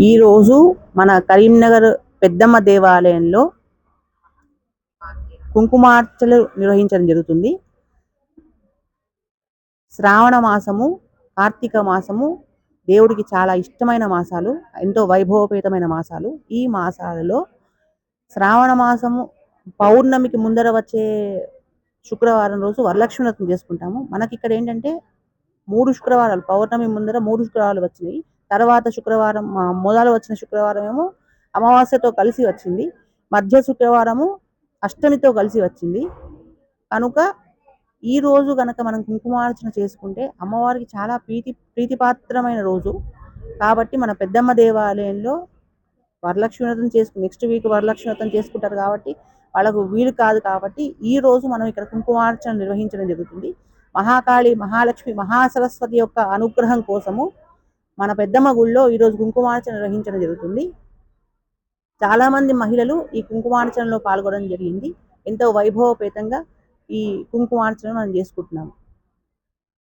ఈరోజు మన కరీంనగర్ పెద్దమ్మ దేవాలయంలో కుంకుమార్చలు నిర్వహించడం జరుగుతుంది. శ్రావణ మాసము కార్తీక మాసము దేవుడికి చాలా ఇష్టమైన మాసాలు ఎంతో వైభవపేతమైన మాసాలు. ఈ మాసాలలో శ్రావణ మాసము పౌర్ణమికి ముందర వచ్చే శుక్రవారం రోజు వరలక్ష్మి చేసుకుంటాము. మనకి ఇక్కడ ఏంటంటే మూడు శుక్రవారాలు పౌర్ణమి ముందర మూడు శుక్రవారాలు వచ్చినాయి. తర్వాత శుక్రవారం మొదలు వచ్చిన శుక్రవారం ఏమో అమావాస్యతో కలిసి వచ్చింది. మధ్య శుక్రవారము అష్టమితో కలిసి వచ్చింది. కనుక ఈ రోజు గనక మనం కుంకుమార్చన చేసుకుంటే అమ్మవారికి చాలా ప్రీతి ప్రీతిపాత్రమైన రోజు. కాబట్టి మన పెద్దమ్మ దేవాలయంలో వరలక్ష్మి వ్రతం చేసుకు నెక్స్ట్ వీక్ వరలక్ష్మి వ్రతం చేసుకుంటారు కాబట్టి వాళ్ళకు వీలు కాదు కాబట్టి ఈ రోజు మనం ఇక్కడ కుంకుమార్చన నిర్వహించడం జరుగుతుంది. మహాకాళి మహాలక్ష్మి మహాసరస్వతి యొక్క అనుగ్రహం కోసము మన పెద్దమ్మ గుళ్ళో ఈరోజు కుంకుమార్చన నిర్వహించడం జరుగుతుంది. చాలా మంది మహిళలు ఈ కుంకుమార్చనలో పాల్గొనడం జరిగింది. ఎంతో వైభవపేతంగా ఈ కుంకుమార్చన మనం చేసుకుంటున్నాం